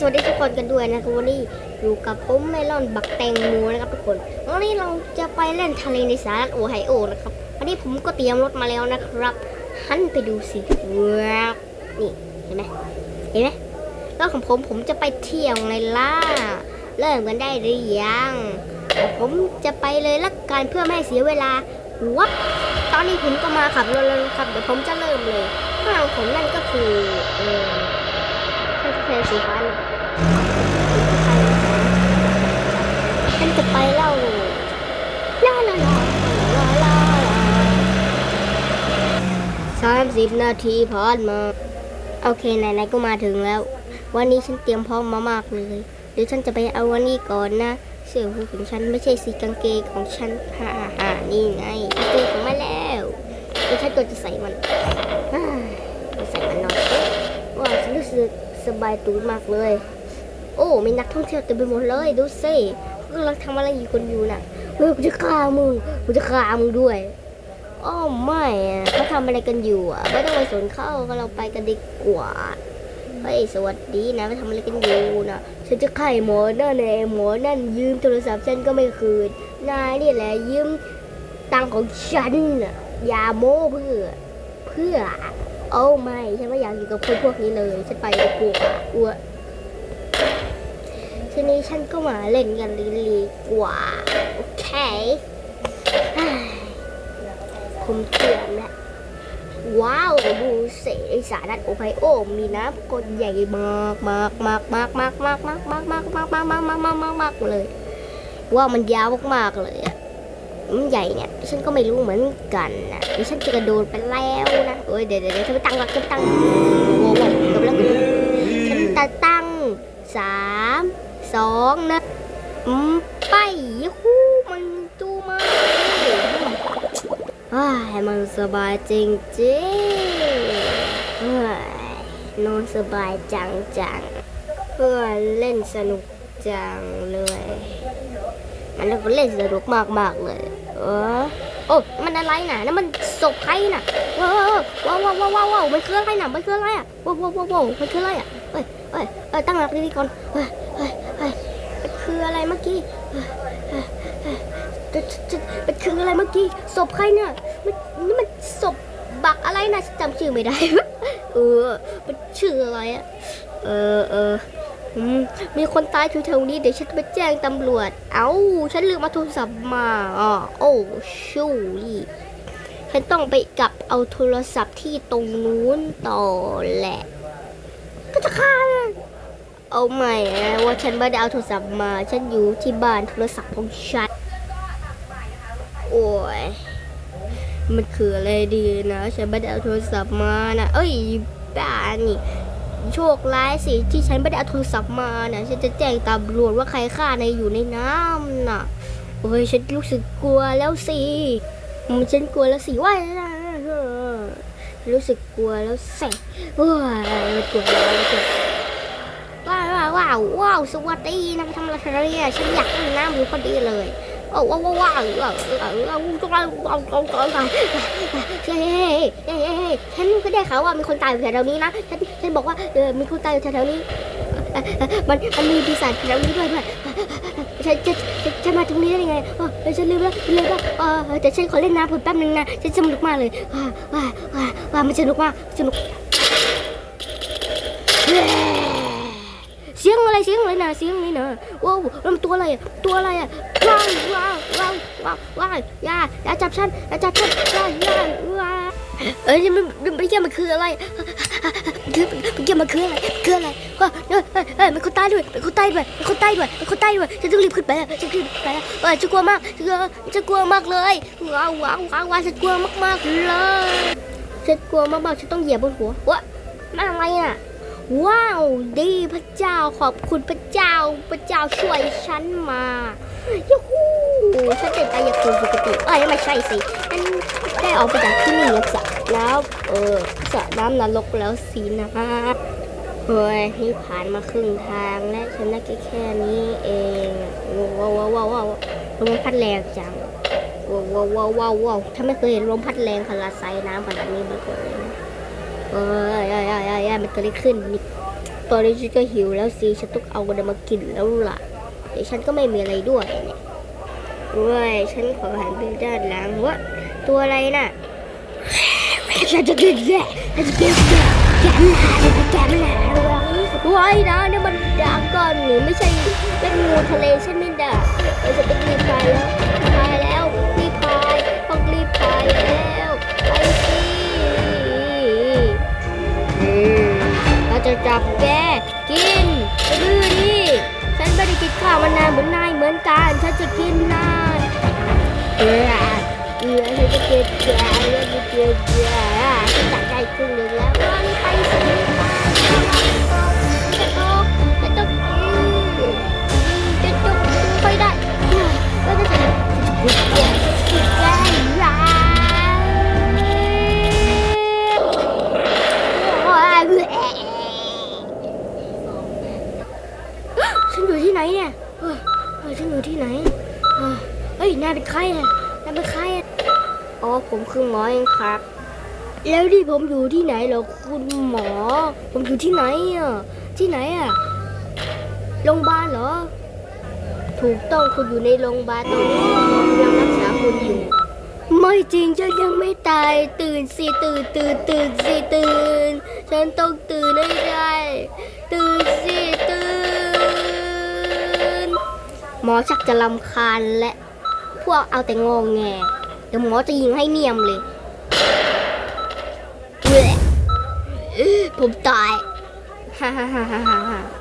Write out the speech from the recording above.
สวัสดีทุกคนกันด้วยนะครับวันนี้อยู่กับผมเมลอนบักแตงโมนะครับทุกคนวันนี้เราจะไปเล่นทะเลในสหรัฐโอไฮโอนะครับวันนี้ผมก็เตรียมรถมาแล้วนะครับหันไปดูสิว้าวนี่เห็นไหมเห็นไหมรถของผมผมจะไปเที่ยวไงล่ะเริ่มกันได้หรือยังผมจะไปเลยละกันเพื่อไม่ให้เสียเวลาวับตอนนี้ผมก็มาขับรถแล้วนะครับเดี๋ยวผมจะเริ่มเลยข้างหลังผมนั่นก็คือเออ ใช่เพลสีฟ้าเนี่ยฉันจะไปเล่าลาลาลาลาลาสามสิบนาทีผ่านมา โอเคไหนๆก็มาถึงแล้ว วันนี้ฉันเตรียมพร้อมมามากเลยเดี๋ยวฉันจะไปเอาวันนี้ก่อนนะเสื้อหูของฉันไม่ใช่สีกางเกงของฉันฮ่าฮ่านี่ไงฉันเจอของมาแล้วเดี๋ยวฉันก็จะใส่มันใส่มันหน่อยว้าวฉันรู้สึก สบายตูดมากเลย โอ้มีนักท่องเที่ยวเต็มไปหมดเลยดูสิกำลังทำอะไรอยู่คนอยู่น่ะเฮ้ยกูจะฆ่ามึงกูจะฆ่ามึงด้วยอ้อไม่อะเขาทำอะไรกันอยู่อะไม่ต้องไปสนเขาก็เราไปกันดีกว่าเฮ้ยสวัสดีนะไปทำอะไรกันอยู่นะฉันจะไข่หมอนั่นเองหมอนั่นยืมโทรศัพท์ฉันก็ไม่คืนนายนี่แหละยืมตังของฉันน่ะอย่าโม้เพื่อเพื่อ โอ้ไม่ฉันไม่อยากอยู่กับคนพวกนี้เลยฉันไปดีกว่าอ้วทีนี้ฉันก็มาเล่นกันลีๆกว่าโอเคผมเตรียมแล้วว้าวดูเสสารัตโอไฮโอมีน้ำกดใหญ่มากมากมากมากมากมากมากมากมากมากมากมากมากมากมากมากเลย ว่ามันยาวมากๆเลยอะ มันใหญ่เนี่ยฉันก็ไม่รู้เหมือนกันนะเดี๋ยวฉันจะกระโดดไปแล้วนะเอ้ยเดี๋ยวเดี๋ยวเดี๋ยวฉันไปตั้งหลักฉันตั้งโว้โหกับแล้วฉันจะตั้งสามสองนะอืมไปยูฮูมันจูมาอ้ายมันสบายจริงจริงนอนสบายจังจังเพื่อเล่นสนุกจังเลย มันก็เล่นสนุกมากมากๆเลย เออโอ้มันอะไรน่ะนั่นมันศพใครน่ะว้าวว้าวว้าวว้าวว้าวมันคืออะไรน่ะมันคืออะไรอะว้าวว้าวว้าวมันคืออะไรอะเอ้ยเอ้ยเอ้ยตั้งหลักดีๆก่อนเฮ้ยเฮ้ยเฮ้ยคืออะไรเมื่อกี้เฮ้ยเฮ้ยจะจะมันคืออะไรเมื่อกี้ศพใครเนี่ยมันนี่มันศพบักอะไรนะจำชื่อไม่ได้เออมันชื่ออะไรอะเออเออ มมีคนตายอยู่แถวนี้เดี๋ยวฉันไปแจ้งตำรวจ เอ้า ฉันลืมมาโทรศัพท์มาอ๋อโอ้ชูลี่ฉันต้องไปกลับเอาโทรศัพท์ที่ตรงนู้นต่อแหละ ก็จะฆ่าเลยเอาใหม่ว่าฉันไม่ได้เอาโทรศัพท์มา ฉันอยู่ที่บ้านโทรศัพท์ของฉัน โอ้ย มันคืออะไรดีนะ ฉันไม่ได้เอาโทรศัพท์มานะ เอ้ยบ้านี่ โชคร้ายสิที่ฉันไม่ได้เอาโทรศัพท์มาน่ะฉันจะแจ้งตำรวจว่าใครฆ่านายอยู่ในน้ำน่ะโอ้ยฉันรู้สึกกลัวแล้วสิมฉันกลัวแล้วสิว่าเออรู้สึกกลัวแล้วสิโอ้ยกลัวแล้วว้าวว้าวว้าวว้าวสวัสดีนะทำอะไรเนี่ยฉันอยากเล่นน้ำอยู่พอดีเลย เอาเอาเอาเอาเอาเอาต้องเอาเอาเอาเอาเอาเฮ้ยเฮ้ยเฮ้ยฉันก็ได้ข่าวว่ามีคนตายอยู่แถวนี้นะฉันฉันบอกว่าเออมีคนตายอยู่แถวนี้มันมันมีปีศาจแถวนี้ด้วยเพื่อนฉันฉันฉันมาตรงนี้ได้ยังไงเออฉันลืมแล้วลืมแล้วเออแต่ฉันขอเล่นน้ำผมแป๊บนึงนะฉันสนุกมากเลยว้าว้าว้ามันสนุกมากสนุก เสียงอะไรเสียงอะไรนะเสียงอะไรนะว้าวมันตัวอะไรอะตัวอะไรอะว้าวว้าวว้าวว้าวว้าวอย่าอย่าจับฉันอย่าจับฉันว้าวอย่าว้าวเอ้ยมันมันไม่ใช่มันคืออะไรคือมันคือมันคืออะไรคืออะไรว้าวเอ้ยเอ้ยเอ้ยมันคนตายด้วยมันคนตายด้วยมันคนตายด้วยมันคนตายด้วยฉันต้องรีบขึ้นไปแล้วฉันรีบขึ้นไปแล้วเออฉันกลัวมากฉันฉันกลัวมากเลยว้าวว้าวว้าวว้าวฉันกลัวมากๆเลยฉันกลัวมากๆฉันต้องเหยียบบนหัววะมันอะไรอะ ว้าวดีพระเจ้าขอบคุณพระเจ้า พระเจ้าช่วยฉันมายูฮูฉันเป็นตายาคูปกติเอ้ยไม่ใช่สิฉันได้ออกไปจากที่นี่แล้วสระแล้วเออสระน้ำนรกแล้วสินะเฮ้ยนี่ผ่านมาครึ่งทางและฉันได้แค่แค่นี้เองว้าวว้าวว้าวว้าวลมพัดแรงจังว้าวว้าวว้าวว้าวถ้าไม่เคยเห็นลมพัดแรงขนาดไซน้ำขนาดนี้มาก่อนเลยนะ เอ้ยเอ้ยเอ้ยเอ้ยเอ้ยมันเกิดอะไรขึ้นนี่ตอนนี้ฉันก็หิวแล้วสิฉันต้องเอาอะไรมากินแล้วล่ะเดี๋ยวฉันก็ไม่มีอะไรด้วยเนี่ยเว้ยฉันขอหันไปด้านหลังวะตัวอะไรน่ะฉันจะกินแกฉันจะกินแกแกมันหายแกมันหายว้ายนะเนี่ยมันดราก้อนหนี่ไม่ใช่เป็นงูทะเลใช่ไหมด่ะเราจะต้องรีบพายแล้วพายแล้ว จะจับแกกินรื้อดิฉันไม่ได้กินข้าวมานานเหมือนนายเหมือนกันฉันจะกินนายเออเออฉันจะกินแกฉันจะกินแกฉันจับได้ครึ่งหนึ่งแล้ว ใครอะนายเป็นใครอะอ๋อผมคือหมอเองครับ แล้วที่ผมอยู่ที่ไหนเหรอคุณหมอ ผมอยู่ที่ไหนอะที่ไหนอะโรงพยาบาลเหรอ ถูกต้องคุณอยู่ในโรงพยาบาลตอนนี้หมอกำลังรักษาคุณอยู่ ไม่จริงฉันยังไม่ตายตื่นสิตื่นตื่นตื่นสิตื่น ฉันต้องตื่นให้ได้ ตื่นสิตื่น หมอชักจะลำคาญและพ วกเอาแต่งองแง เดี๋ยวหมอจะยิงให้เนียมเลยเว้ยผมตายฮ่าฮ่าฮ่าฮ่าฮ่า